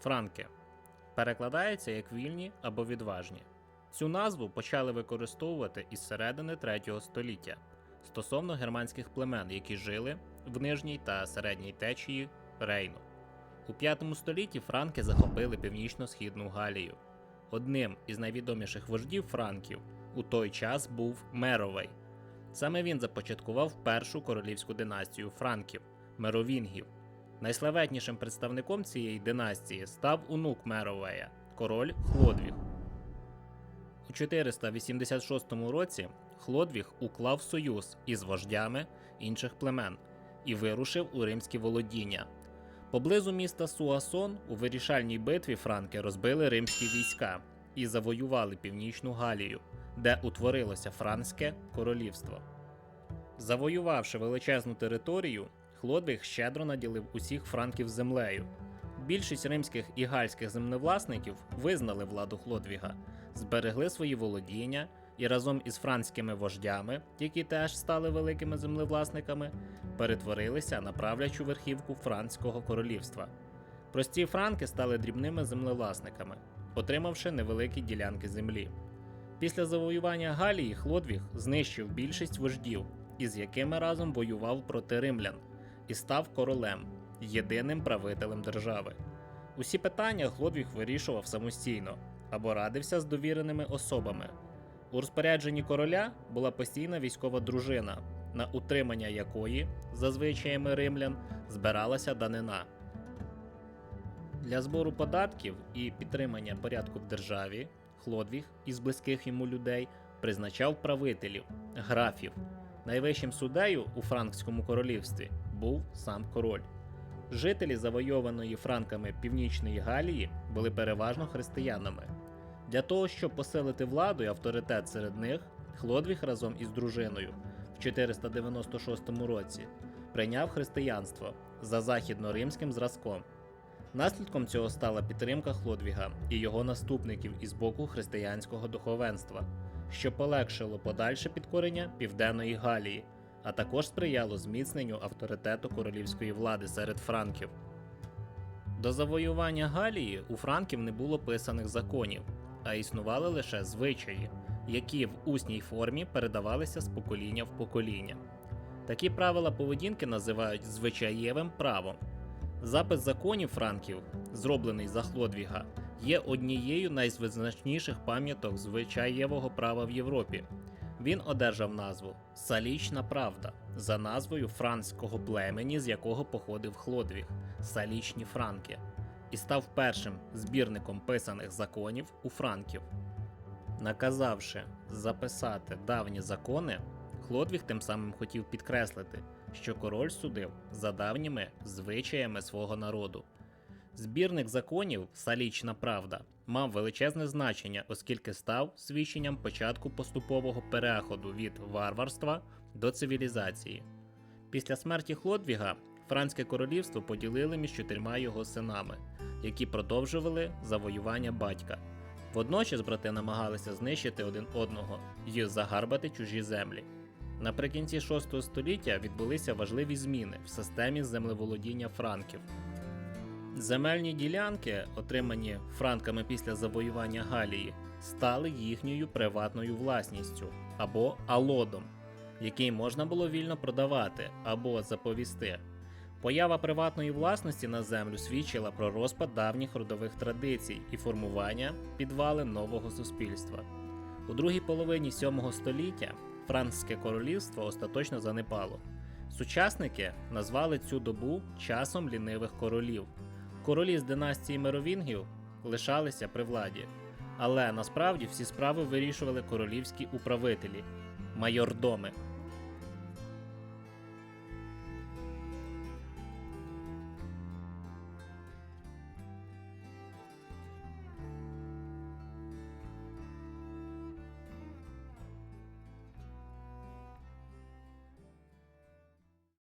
франки. Перекладається як вільні або відважні. Цю назву почали використовувати із середини 3 століття стосовно германських племен, які жили в нижній та середній течії Рейну. У 5 столітті франки захопили північно-східну Галію. Одним із найвідоміших вождів франків у той час був Меровей. Саме він започаткував першу королівську династію франків меровінгів. Найславетнішим представником цієї династії став онук Меровея, король Хлодвіг. У 486 році Хлодвіг уклав союз із вождями інших племен і вирушив у римські володіння. Поблизу міста Суасон у вирішальній битві франки розбили римські війська і завоювали північну Галію, де утворилося Франське королівство. Завоювавши величезну територію, Хлодвіг щедро наділив усіх франків землею. Більшість римських і гальських землевласників визнали владу Хлодвіга, зберегли свої володіння і разом із франськими вождями, які теж стали великими землевласниками, перетворилися на правлячу верхівку Франського королівства. Прості франки стали дрібними землевласниками, отримавши невеликі ділянки землі. Після завоювання Галії Хлодвіг знищив більшість вождів, із якими разом воював проти римлян, і став королем, єдиним правителем держави. Усі питання Хлодвіг вирішував самостійно або радився з довіреними особами. У розпорядженні короля була постійна військова дружина, на утримання якої, за звичаями римлян, збиралася данина. Для збору податків і підтримання порядку в державі Хлодвіг із близьких йому людей призначав правителів, графів. Найвищим суддею у Франкському королівстві був сам король. Жителі завойованої франками Північної Галії були переважно християнами. Для того, щоб посилити владу і авторитет серед них, Хлодвіг разом із дружиною в 496 році прийняв християнство за західноримським зразком. Наслідком цього стала підтримка Хлодвіга і його наступників із боку християнського духовенства, що полегшило подальше підкорення Південної Галії, а також сприяло зміцненню авторитету королівської влади серед франків. До завоювання Галії у франків не було писаних законів, а існували лише звичаї, які в усній формі передавалися з покоління в покоління. Такі правила поведінки називають звичаєвим правом. Запис законів франків, зроблений за Хлодвіга, є однією найвизначніших пам'яток звичаєвого права в Європі. Він одержав назву Салічна Правда за назвою франського племені, з якого походив Хлодвіг Салічні Франки, і став першим збірником писаних законів у франків. Наказавши записати давні закони, Хлодвіг тим самим хотів підкреслити, що король судив за давніми звичаями свого народу. Збірник законів Салічна Правда мав величезне значення, оскільки став свідченням початку поступового переходу від варварства до цивілізації. Після смерті Хлодвіга Франське королівство поділили між чотирма його синами, які продовжували завоювання батька. Водночас брати намагалися знищити один одного і загарбати чужі землі. Наприкінці 6 століття відбулися важливі зміни в системі землеволодіння франків. Земельні ділянки, отримані франками після завоювання Галії, стали їхньою приватною власністю або алодом, який можна було вільно продавати або заповісти. Поява приватної власності на землю свідчила про розпад давніх родових традицій і формування підвалин нового суспільства. У другій половині 7 століття Франкське королівство остаточно занепало. Сучасники назвали цю добу часом лінивих королів. Королі з династії Меровінгів лишалися при владі, але насправді всі справи вирішували королівські управителі майордоми.